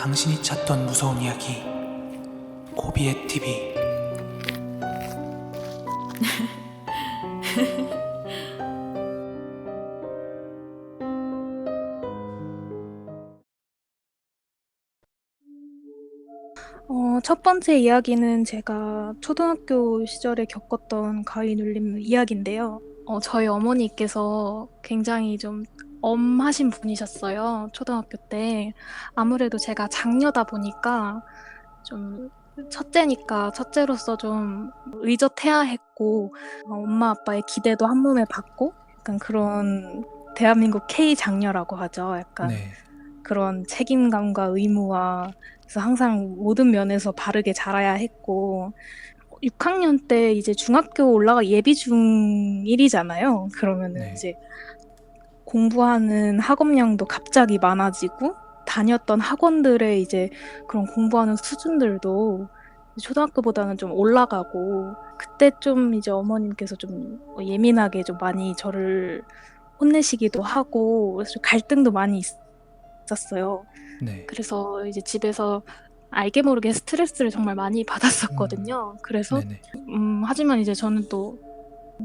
당신이 찾던 무서운 이야기 고비의 TV 어, 첫 번째 이야기는 제가 초등학교 시절에 겪었던 가위 눌림 이야기인데요. 어, 저희 어머니께서 굉장히 좀 엄하신 분이셨어요. 초등학교 때. 아무래도 제가 장녀다 보니까 좀 첫째니까 첫째로서 좀 의젓해야 했고, 어, 엄마 아빠의 기대도 한 몸에 받고, 약간 그런 대한민국 K 장녀라고 하죠. 약간 네 그런 책임감과 의무와 그래서 항상 모든 면에서 바르게 자라야 했고 6학년 때 이제 중학교 올라가 예비 중1이잖아요. 그러면은 네. 이제 공부하는 학업량도 갑자기 많아지고 다녔던 학원들의 이제 그런 공부하는 수준들도 초등학교보다는 좀 올라가고 그때 좀 이제 어머님께서 좀 예민하게 좀 많이 저를 혼내시기도 하고 그래서 좀 갈등도 많이 있었어요. 네. 그래서 이제 집에서 알게 모르게 스트레스를 정말 많이 받았었거든요. 그래서 네네. 음, 하지만 이제 저는 또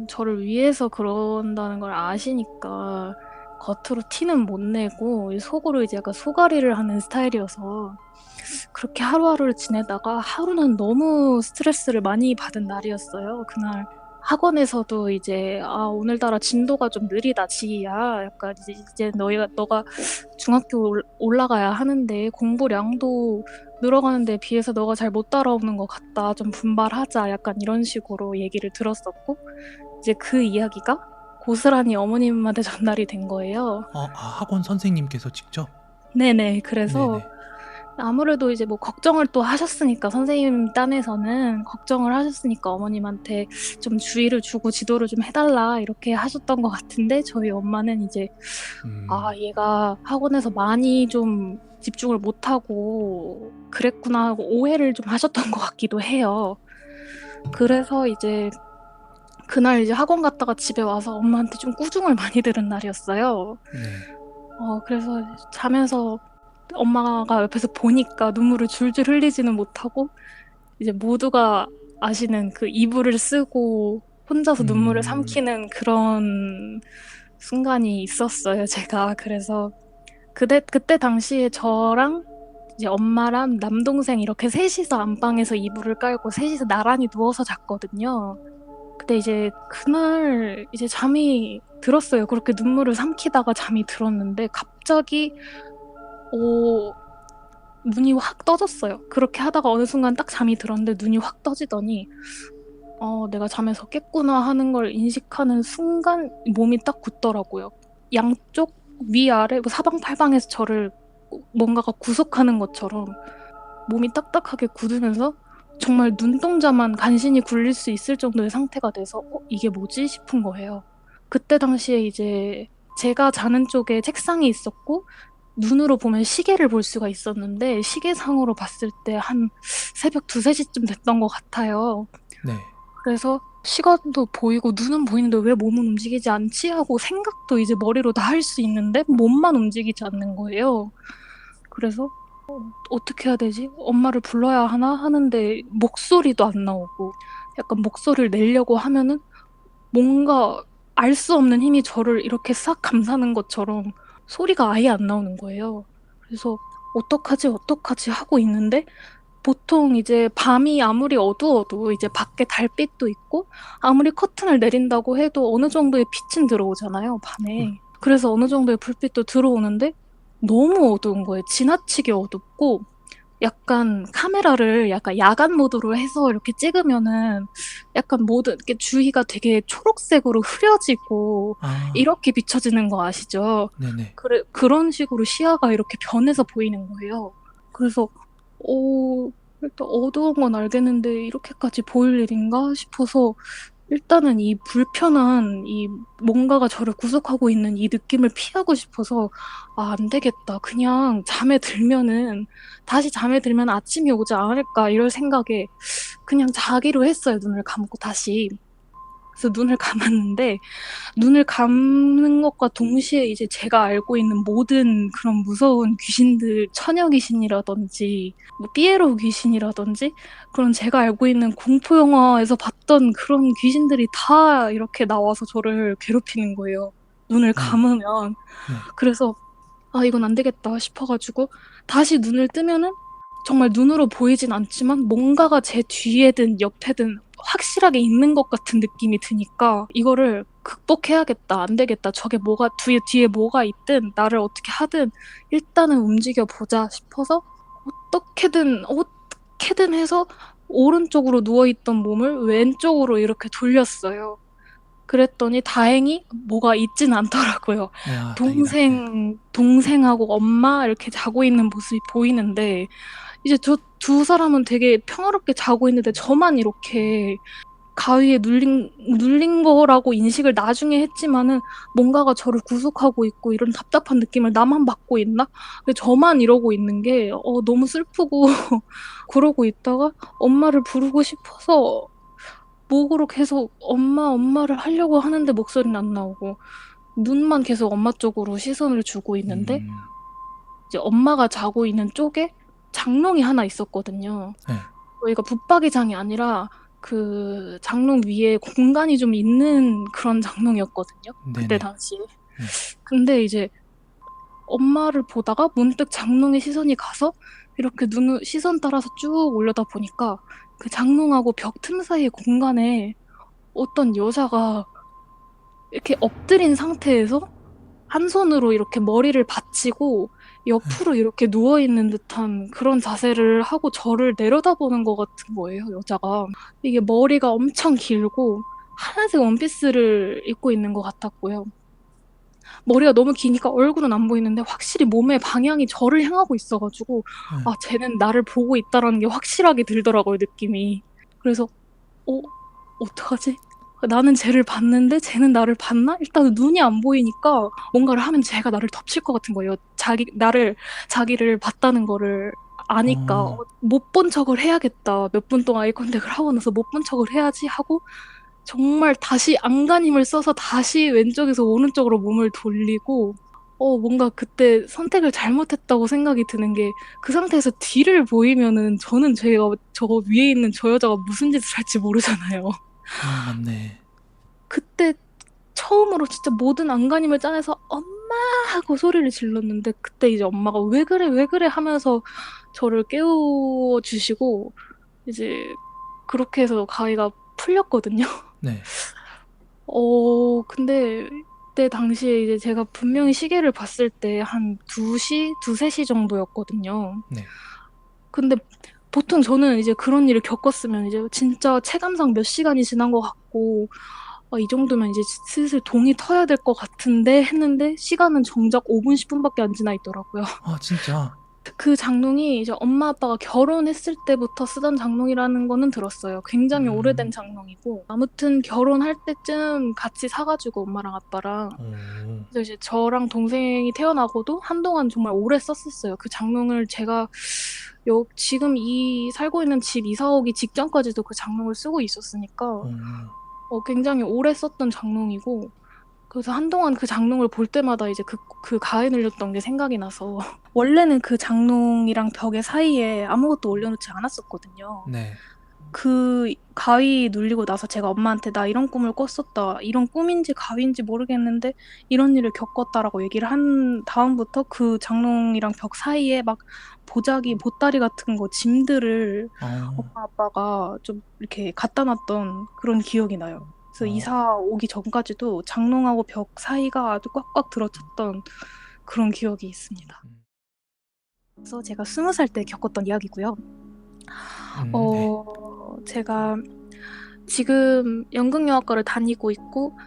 저를 위해서 그런다는 걸 아시니까 겉으로 티는 못 내고 속으로 이제 약간 소가리를 하는 스타일이어서 그렇게 하루하루를 지내다가 하루는 너무 스트레스를 많이 받은 날이었어요. 그날 학원에서도 이제 아 오늘따라 진도가 좀 느리다 지희야. 약간 이제, 이제 너희가 너가 중학교 올- 올라가야 하는데 공부량도 늘어가는데 비해서 너가 잘 못 따라오는 것 같다. 좀 분발하자. 약간 이런 식으로 얘기를 들었었고 이제 그 이야기가 고스란히 어머님한테 전달이 된 거예요. 어, 아, 학원 선생님께서 직접? 네네 그래서 네네. 아무래도 이제 뭐 걱정을 또 하셨으니까 선생님 딴에서는 걱정을 하셨으니까 어머님한테 좀 주의를 주고 지도를 좀 해달라 이렇게 하셨던 것 같은데 저희 엄마는 이제 음, 아 얘가 학원에서 많이 좀 집중을 못하고 그랬구나 하고 오해를 좀 하셨던 것 같기도 해요. 그래서 이제 그날 이제 학원 갔다가 집에 와서 엄마한테 좀 꾸중을 많이 들은 날이었어요. 네. 어, 그래서 자면서 엄마가 옆에서 보니까 눈물을 줄줄 흘리지는 못하고 이제 모두가 아시는 그 이불을 쓰고 혼자서 눈물을 음. 삼키는 그런 순간이 있었어요, 제가. 그래서 그때 그때 당시에 저랑 이제 엄마랑 남동생 이렇게 셋이서 안방에서 이불을 깔고 셋이서 나란히 누워서 잤거든요. 근데 이제 그날 이제 잠이 들었어요. 그렇게 눈물을 삼키다가 잠이 들었는데 갑자기 어, 눈이 확 떠졌어요. 그렇게 하다가 어느 순간 딱 잠이 들었는데 눈이 확 떠지더니 어, 내가 잠에서 깼구나 하는 걸 인식하는 순간 몸이 딱 굳더라고요. 양쪽 위아래 뭐 사방팔방에서 저를 뭔가가 구속하는 것처럼 몸이 딱딱하게 굳으면서 정말 눈동자만 간신히 굴릴 수 있을 정도의 상태가 돼서 어, 이게 뭐지 싶은 거예요. 그때 당시에 이제 제가 자는 쪽에 책상이 있었고 눈으로 보면 시계를 볼 수가 있었는데 시계상으로 봤을 때 한 새벽 두세 시쯤 됐던 것 같아요. 네. 그래서 시간도 보이고 눈은 보이는데 왜 몸은 움직이지 않지 하고 생각도 이제 머리로 다 할 수 있는데 몸만 움직이지 않는 거예요. 그래서 어, 어떻게 해야 되지? 엄마를 불러야 하나 하는데 목소리도 안 나오고 약간 목소리를 내려고 하면은 뭔가 알 수 없는 힘이 저를 이렇게 싹 감싸는 것처럼 소리가 아예 안 나오는 거예요. 그래서 어떡하지 어떡하지 하고 있는데 보통 이제 밤이 아무리 어두워도 이제 밖에 달빛도 있고 아무리 커튼을 내린다고 해도 어느 정도의 빛은 들어오잖아요, 밤에. 그래서 어느 정도의 불빛도 들어오는데 너무 어두운 거예요. 지나치게 어둡고 약간 카메라를 약간 야간 모드로 해서 이렇게 찍으면은 약간 모든 이렇게 주위가 되게 초록색으로 흐려지고 아, 이렇게 비춰지는 거 아시죠? 네네. 그래, 그런 식으로 시야가 이렇게 변해서 보이는 거예요. 그래서, 오, 일단 어두운 건 알겠는데, 이렇게까지 보일 일인가 싶어서, 일단은 이 불편한, 이 뭔가가 저를 구속하고 있는 이 느낌을 피하고 싶어서, 아, 안 되겠다. 그냥 잠에 들면은, 다시 잠에 들면 아침이 오지 않을까, 이럴 생각에, 그냥 자기로 했어요. 눈을 감고 다시. 그래서 눈을 감았는데 눈을 감는 것과 동시에 이제 제가 알고 있는 모든 그런 무서운 귀신들 처녀 귀신이라든지 뭐 삐에로 귀신이라든지 그런 제가 알고 있는 공포 영화에서 봤던 그런 귀신들이 다 이렇게 나와서 저를 괴롭히는 거예요. 눈을 감으면. 네. 그래서 아 이건 안 되겠다 싶어가지고 다시 눈을 뜨면은 정말 눈으로 보이진 않지만 뭔가가 제 뒤에든 옆에든 확실하게 있는 것 같은 느낌이 드니까 이거를 극복해야겠다 안 되겠다 저게 뭐가 뒤에 뒤에 뭐가 있든 나를 어떻게 하든 일단은 움직여 보자 싶어서 어떻게든 어떻게든 해서 오른쪽으로 누워 있던 몸을 왼쪽으로 이렇게 돌렸어요. 그랬더니 다행히 뭐가 있진 않더라고요. 와, 다행이다. 네. 동생 동생하고 엄마 이렇게 자고 있는 모습이 보이는데 이제 저 두 사람은 되게 평화롭게 자고 있는데 저만 이렇게 가위에 눌린 눌린 거라고 인식을 나중에 했지만은 뭔가가 저를 구속하고 있고 이런 답답한 느낌을 나만 받고 있나? 저만 이러고 있는 게 어, 너무 슬프고 그러고 있다가 엄마를 부르고 싶어서 목으로 계속 엄마 엄마를 하려고 하는데 목소리는 안 나오고 눈만 계속 엄마 쪽으로 시선을 주고 있는데 음, 이제 엄마가 자고 있는 쪽에 장롱이 하나 있었거든요. 네. 저희가 붙박이장이 아니라 그 장롱 위에 공간이 좀 있는 그런 장롱이었거든요. 그때 네네. 당시에. 근데 이제 엄마를 보다가 문득 장롱에 시선이 가서 이렇게 눈을 시선 따라서 쭉 올려다 보니까 그 장롱하고 벽 틈 사이의 공간에 어떤 여자가 이렇게 엎드린 상태에서 한 손으로 이렇게 머리를 받치고 옆으로 이렇게 누워 있는 듯한 그런 자세를 하고 저를 내려다보는 것 같은 거예요, 여자가. 이게 머리가 엄청 길고 하얀색 원피스를 입고 있는 것 같았고요. 머리가 너무 기니까 얼굴은 안 보이는데 확실히 몸의 방향이 저를 향하고 있어가지고 네. 아 쟤는 나를 보고 있다라는 게 확실하게 들더라고요 느낌이 그래서 어 어떡하지 나는 쟤를 봤는데 쟤는 나를 봤나 일단은 눈이 안 보이니까 뭔가를 하면 쟤가 나를 덮칠 것 같은 거예요 자기 나를 자기를 봤다는 거를 아니까 어. 못본 척을 해야겠다 몇 분 동안 아이 컨택을 하고 나서 못 본 척을 해야지 하고 정말 다시 안간힘을 써서 다시 왼쪽에서 오른쪽으로 몸을 돌리고 어 뭔가 그때 선택을 잘못했다고 생각이 드는 게 그 상태에서 뒤를 보이면은 저는 제가 저 위에 있는 저 여자가 무슨 짓을 할지 모르잖아요. 아, 맞네. 그때 처음으로 진짜 모든 안간힘을 짜내서 엄마 하고 소리를 질렀는데 그때 이제 엄마가 왜 그래 왜 그래 하면서 저를 깨워 주시고 이제 그렇게 해서 가위가 풀렸거든요. 네. 어, 근데 그때 당시에 이제 제가 분명히 시계를 봤을 때 한 2시, 2, 3시 정도였거든요. 네. 근데 보통 저는 이제 그런 일을 겪었으면 이제 진짜 체감상 몇 시간이 지난 것 같고, 아, 이 정도면 이제 슬슬 동이 터야 될 것 같은데 했는데 시간은 정작 5분, 10분밖에 안 지나 있더라고요. 아, 진짜. 그 장롱이 이제 엄마 아빠가 결혼했을 때부터 쓰던 장롱이라는 거는 들었어요. 굉장히 음. 오래된 장롱이고 아무튼 결혼할 때쯤 같이 사가지고 엄마랑 아빠랑 오. 그래서 이제 저랑 동생이 태어나고도 한동안 정말 오래 썼었어요. 그 장롱을 제가 여, 지금 이 살고 있는 집 이사 오기 직전까지도 그 장롱을 쓰고 있었으니까 오. 어, 굉장히 오래 썼던 장롱이고 그래서 한동안 그 장롱을 볼 때마다 이제 그, 그 가위 눌렸던 게 생각이 나서 원래는 그 장롱이랑 벽의 사이에 아무것도 올려놓지 않았었거든요. 네. 그 가위 눌리고 나서 제가 엄마한테 나 이런 꿈을 꿨었다. 이런 꿈인지 가위인지 모르겠는데 이런 일을 겪었다라고 얘기를 한 다음부터 그 장롱이랑 벽 사이에 막 보자기, 보따리 같은 거 짐들을 어. 엄마 아빠가 좀 이렇게 갖다 놨던 그런 기억이 나요. 그래서 어. 이사 오기 전까지도 장롱하고 벽 사이가 아주 꽉꽉 들어찼던 그런 기억이 있습니다. 음. 그래서 제가 스무 살 때 겪었던 이야기고요. 음, 네. 어, 제가 지금 연극영화과를 다니고 있고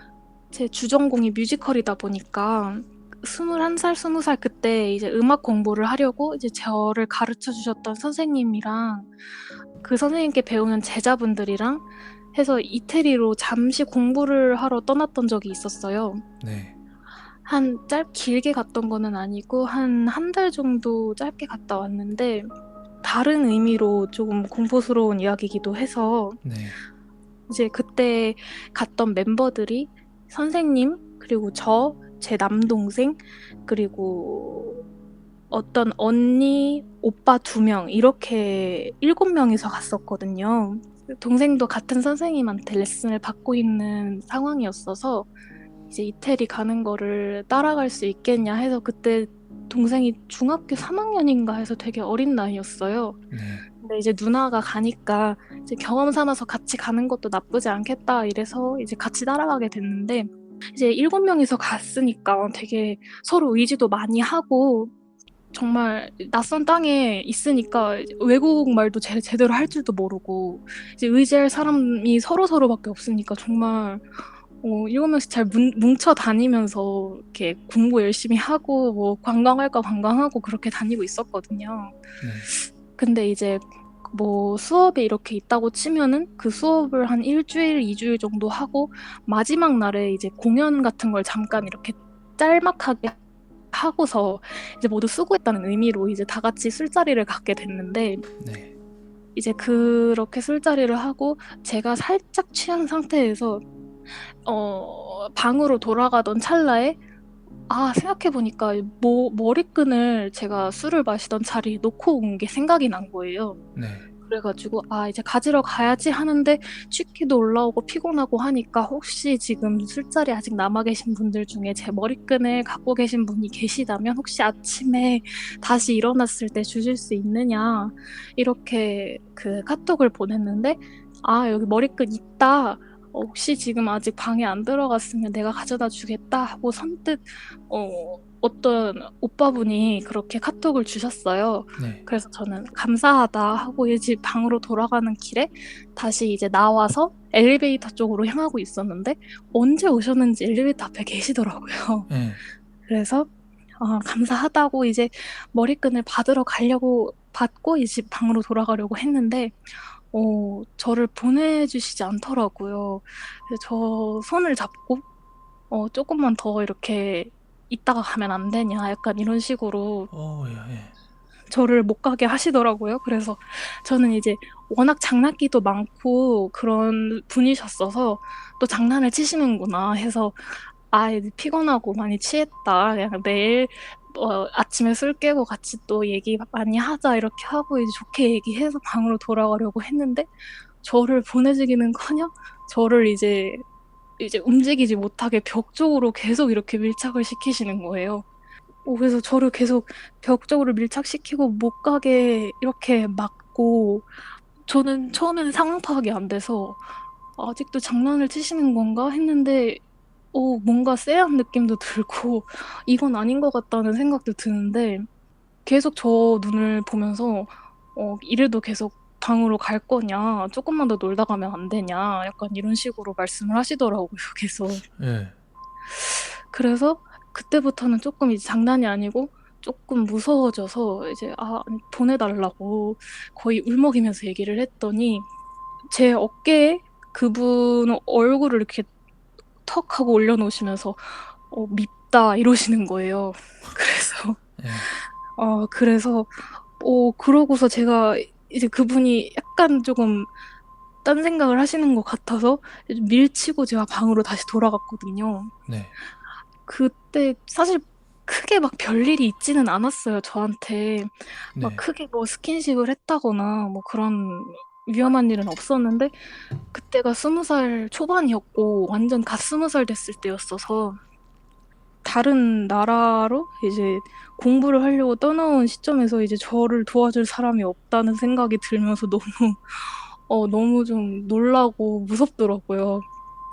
제 주전공이 뮤지컬이다 보니까 21살, 20살 그때 이제 음악 공부를 하려고 이제 저를 가르쳐 주셨던 선생님이랑 그 선생님께 배우는 제자분들이랑 해서 이태리로 잠시 공부를 하러 떠났던 적이 있었어요. 네. 한 짧 길게 갔던 거는 아니고 한 한 달 정도 짧게 갔다 왔는데 다른 의미로 조금 공포스러운 이야기이기도 해서 네. 이제 그때 갔던 멤버들이 선생님 그리고 저, 제 남동생 그리고 어떤 언니, 오빠 두 명 이렇게 일곱 명이서 갔었거든요. 동생도 같은 선생님한테 레슨을 받고 있는 상황이었어서 이제 이태리 가는 거를 따라갈 수 있겠냐 해서 그때 동생이 중학교 3학년인가 해서 되게 어린 나이였어요. 네. 근데 이제 누나가 가니까 이제 경험 삼아서 같이 가는 것도 나쁘지 않겠다 이래서 이제 같이 따라가게 됐는데 이제 일곱 명이서 갔으니까 되게 서로 의지도 많이 하고 정말 낯선 땅에 있으니까 외국 말도 제, 제대로 할 줄도 모르고 이제 의지할 사람이 서로 서로밖에 없으니까 정말 어, 일곱 명씩 잘 뭉, 뭉쳐 다니면서 이렇게 공부 열심히 하고 뭐 관광할 거 관광하고 그렇게 다니고 있었거든요. 네. 근데 이제 뭐 수업이 이렇게 있다고 치면은 그 수업을 한 일주일, 이주일 정도 하고 마지막 날에 이제 공연 같은 걸 잠깐 이렇게 짤막하게 하고서 이제 모두 수고했다는 의미로 이제 다 같이 술자리를 갖게 됐는데 네. 이제 그렇게 술자리를 하고 제가 살짝 취한 상태에서 어 방으로 돌아가던 찰나에 아 생각해 보니까 뭐 머리끈을 제가 술을 마시던 자리에 놓고 온 게 생각이 난 거예요. 네. 그래가지고 아 이제 가지러 가야지 하는데 취기도 올라오고 피곤하고 하니까 혹시 지금 술자리 아직 남아 계신 분들 중에 제 머리끈을 갖고 계신 분이 계시다면 혹시 아침에 다시 일어났을 때 주실 수 있느냐? 이렇게 그 카톡을 보냈는데 아 여기 머리끈 있다. 어, 혹시 지금 아직 방에 안 들어갔으면 내가 가져다 주겠다 하고 선뜻 어, 어떤 오빠분이 그렇게 카톡을 주셨어요. 네. 그래서 저는 감사하다 하고 이제 방으로 돌아가는 길에 다시 이제 나와서 엘리베이터 쪽으로 향하고 있었는데 언제 오셨는지 엘리베이터 앞에 계시더라고요. 네. 그래서 어, 감사하다고 이제 머리끈을 받으러 가려고 받고 이제 방으로 돌아가려고 했는데 어, 저를 보내주시지 않더라고요. 저 손을 잡고 어, 조금만 더 이렇게 이따가 가면 안 되냐 약간 이런 식으로 어, 예, 예. 저를 못 가게 하시더라고요. 그래서 저는 이제 워낙 장난기도 많고 그런 분이셨어서 또 장난을 치시는구나 해서 아 이제 피곤하고 많이 취했다. 그냥 내일 어, 아침에 술 깨고 같이 또 얘기 많이 하자 이렇게 하고 이제 좋게 얘기해서 방으로 돌아가려고 했는데 저를 보내주기는커녕 저를 이제 이제 움직이지 못하게 벽 쪽으로 계속 이렇게 밀착을 시키시는 거예요. 어, 그래서 저를 계속 벽 쪽으로 밀착시키고 못 가게 이렇게 막고 저는 처음에는 상황 파악이 안 돼서 아직도 장난을 치시는 건가 했는데 어, 뭔가 쎄한 느낌도 들고 이건 아닌 것 같다는 생각도 드는데 계속 저 눈을 보면서 어, 이래도 계속 방으로 갈 거냐 조금만 더 놀다 가면 안 되냐 약간 이런 식으로 말씀을 하시더라고요 계속 예. 그래서 그때부터는 조금 이제 장난이 아니고 조금 무서워져서 이제 아 보내달라고 거의 울먹이면서 얘기를 했더니 제 어깨에 그분 얼굴을 이렇게 턱 하고 올려놓으시면서 어, 밉다 이러시는 거예요. 그래서 예. 어 그래서 어 그러고서 제가 이제 그분이 약간 조금 딴 생각을 하시는 것 같아서 밀치고 제가 방으로 다시 돌아갔거든요. 네. 그때 사실 크게 막 별일이 있지는 않았어요, 저한테. 막 네. 크게 뭐 스킨십을 했다거나 뭐 그런 위험한 일은 없었는데 그때가 스무 살 초반이었고 완전 갓 스무 살 됐을 때였어서 다른 나라로 이제 공부를 하려고 떠나온 시점에서 이제 저를 도와줄 사람이 없다는 생각이 들면서 너무 어 너무 좀 놀라고 무섭더라고요.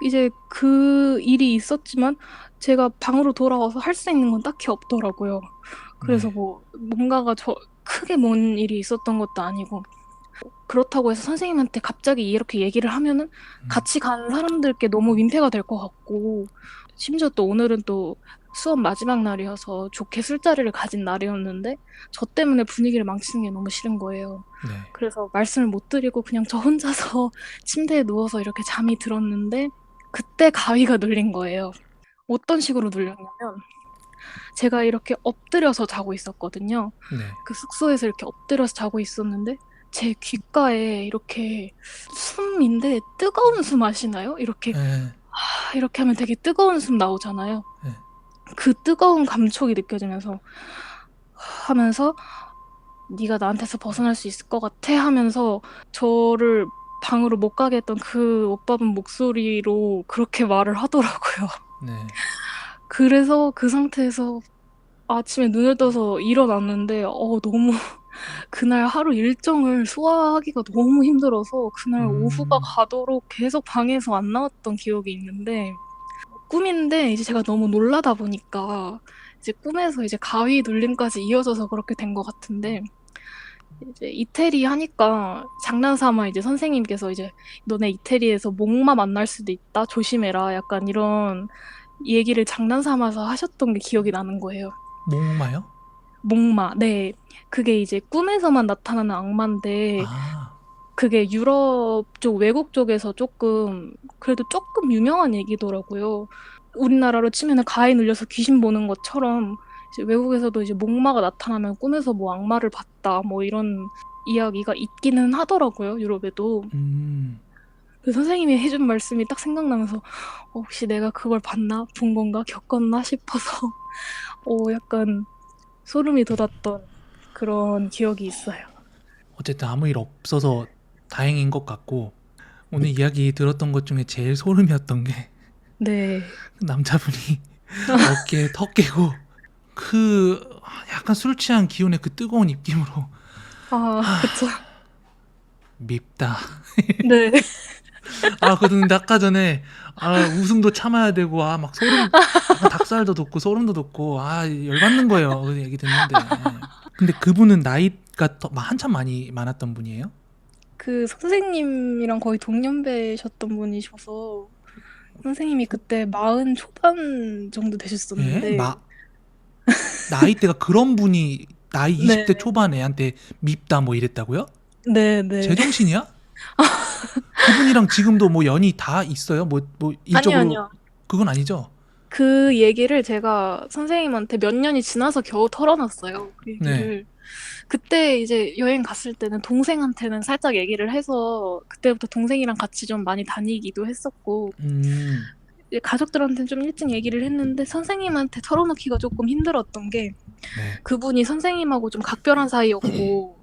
이제 그 일이 있었지만 제가 방으로 돌아와서 할 수 있는 건 딱히 없더라고요. 그래서 네. 뭐 뭔가가 저 크게 뭔 일이 있었던 것도 아니고 그렇다고 해서 선생님한테 갑자기 이렇게 얘기를 하면은 음. 같이 간 사람들께 너무 민폐가 될 것 같고 심지어 또 오늘은 또 수업 마지막 날이어서 좋게 술자리를 가진 날이었는데 저 때문에 분위기를 망치는 게 너무 싫은 거예요. 네. 그래서 말씀을 못 드리고 그냥 저 혼자서 침대에 누워서 이렇게 잠이 들었는데 그때 가위가 눌린 거예요. 어떤 식으로 눌렸냐면 제가 이렇게 엎드려서 자고 있었거든요. 네. 그 숙소에서 이렇게 엎드려서 자고 있었는데 제 귓가에 이렇게 숨인데 뜨거운 숨 아시나요? 이렇게 예. 아, 이렇게 하면 되게 뜨거운 숨 나오잖아요. 네. 그 뜨거운 감촉이 느껴지면서 하면서 네가 나한테서 벗어날 수 있을 것 같아 하면서 저를 방으로 못 가게 했던 그 오빠분 목소리로 그렇게 말을 하더라고요. 네. 그래서 그 상태에서 아침에 눈을 떠서 일어났는데 어 너무 그날 하루 일정을 소화하기가 너무 힘들어서 그날 음. 오후가 가도록 계속 방에서 안 나왔던 기억이 있는데 꿈인데 이제 제가 너무 놀라다 보니까 이제 꿈에서 이제 가위 눌림까지 이어져서 그렇게 된 것 같은데 이제 이태리 하니까 장난삼아 이제 선생님께서 이제 너네 이태리에서 목마 만날 수도 있다 조심해라 약간 이런 얘기를 장난삼아서 하셨던 게 기억이 나는 거예요. 목마요? 목마, 네. 그게 이제 꿈에서만 나타나는 악마인데, 아. 그게 유럽 쪽, 외국 쪽에서 조금, 그래도 조금 유명한 얘기더라고요. 우리나라로 치면은 가위 눌려서 귀신 보는 것처럼, 이제 외국에서도 이제 목마가 나타나면 꿈에서 뭐 악마를 봤다, 뭐 이런 이야기가 있기는 하더라고요, 유럽에도. 음. 그 선생님이 해준 말씀이 딱 생각나면서, 어, 혹시 내가 그걸 봤나? 본 건가? 겪었나? 싶어서, 어, 약간 소름이 돋았던 그런 기억이 있어요. 어쨌든 아무 일 없어서 다행인 것 같고 오늘 이야기 들었던 것 중에 제일 소름이었던 게 네. 남자분이 어깨에 턱 깨고 그 약간 술 취한 기운의 그 뜨거운 입김으로 아, 그쵸. 밉다. 네. 아, 근데 아까 전에 아, 웃음도 참아야 되고 아, 막 소름 약간 닭살도 돋고 소름도 돋고 아, 열받는 거예요. 그 얘기 듣는데. 근데 그분은 나이가 더 한참 많이 많았던 분이에요? 그 선생님이랑 거의 동년배셨던 분이셔서 선생님이 그때 마흔 초반 정도 예? 되셨었는데 마 나이대가 그런 분이 나이 네. 20대 초반 애한테 밉다 뭐 이랬다고요? 네, 네. 제정신이야? 그분이랑 지금도 뭐 연이 다 있어요? 뭐 뭐 일적으로 아니요, 아니요. 그건 아니죠? 그 얘기를 제가 선생님한테 몇 년이 지나서 겨우 털어놨어요. 그 얘기를. 그때 이제 여행 갔을 때는 동생한테는 살짝 얘기를 해서 그때부터 동생이랑 같이 좀 많이 다니기도 했었고 음. 이제 가족들한테는 좀 일찍 얘기를 했는데 선생님한테 털어놓기가 조금 힘들었던 게 네. 그분이 선생님하고 좀 각별한 사이였고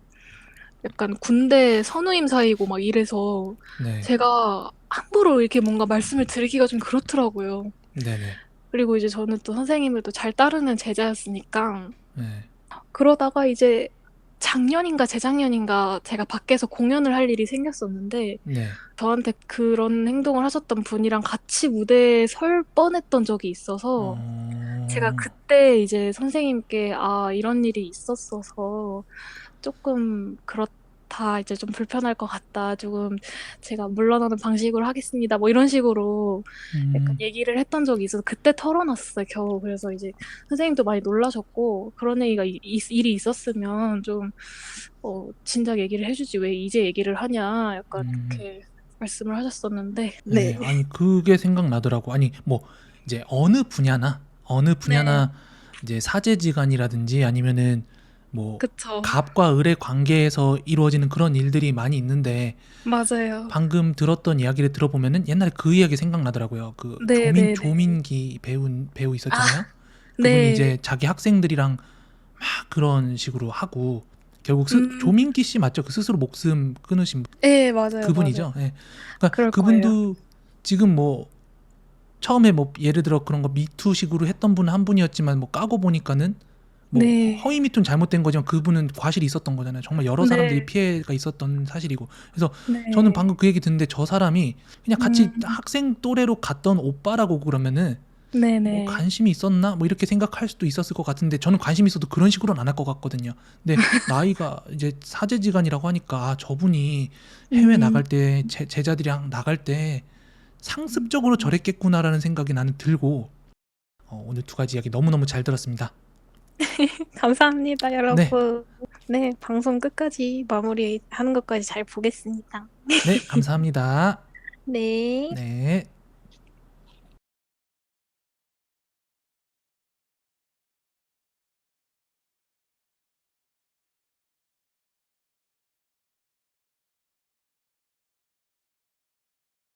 약간 군대 선우임 사이고 막 이래서 네. 제가 함부로 이렇게 뭔가 말씀을 드리기가 좀 그렇더라고요. 네네. 그리고 이제 저는 또 선생님을 또 잘 따르는 제자였으니까 네. 그러다가 이제 작년인가 재작년인가 제가 밖에서 공연을 할 일이 생겼었는데 네. 저한테 그런 행동을 하셨던 분이랑 같이 무대에 설 뻔했던 적이 있어서 어... 제가 그때 이제 선생님께 아 이런 일이 있었어서 조금 그렇다 이제 좀 불편할 것 같다 조금 제가 물러나는 방식으로 하겠습니다 뭐 이런 식으로 음, 약간 얘기를 했던 적이 있어서 그때 털어놨어요 겨우 그래서 이제 선생님도 많이 놀라셨고 그런 얘기가 이- 이- 일이 있었으면 좀 어, 진작 얘기를 해주지 왜 이제 얘기를 하냐 약간 음. 그렇게 말씀을 하셨었는데 네. 네 아니 그게 생각나더라고. 아니 뭐 이제 어느 분야나 어느 분야나 이제 사제지간이라든지 아니면은 뭐 그쵸 갑과 을의 관계에서 이루어지는 그런 일들이 많이 있는데 맞아요 방금 들었던 이야기를 들어보면은 옛날에 그 이야기 생각나더라고요. 그 네, 조민 네, 네. 조민기 배우 배우 있었잖아요. 그분이 네 이제 자기 학생들이랑 막 그런 식으로 하고 결국 스, 음. 조민기 씨 맞죠? 그 스스로 목숨 끊으신 네 맞아요 그분이죠. 예. 그러니까 그럴 그분도 지금 뭐 처음에 뭐 예를 들어 그런 거 미투식으로 했던 분은 한 분이었지만 뭐 까고 보니까는 뭐 네. 허위 미투는 잘못된 거지만 그분은 과실이 있었던 거잖아요. 정말 여러 사람들이 네. 피해가 있었던 사실이고. 그래서 네. 저는 방금 그 얘기 듣는데 저 사람이 그냥 같이 음. 학생 또래로 갔던 오빠라고 그러면은 네네. 뭐 관심이 있었나 뭐 이렇게 생각할 수도 있었을 것 같은데 저는 관심 있어도 그런 식으로는 안 할 것 같거든요. 근데 나이가 이제 사제지간이라고 하니까 아, 저분이 해외 음. 나갈 때 제, 제자들이랑 나갈 때 상습적으로 저랬겠구나라는 생각이 나는 들고 어, 오늘 두 가지 이야기 너무너무 잘 들었습니다. 감사합니다, 여러분. 네. 방송 끝까지 마무리하는 것까지 잘 보겠습니다. 네, 감사합니다. 네. 네.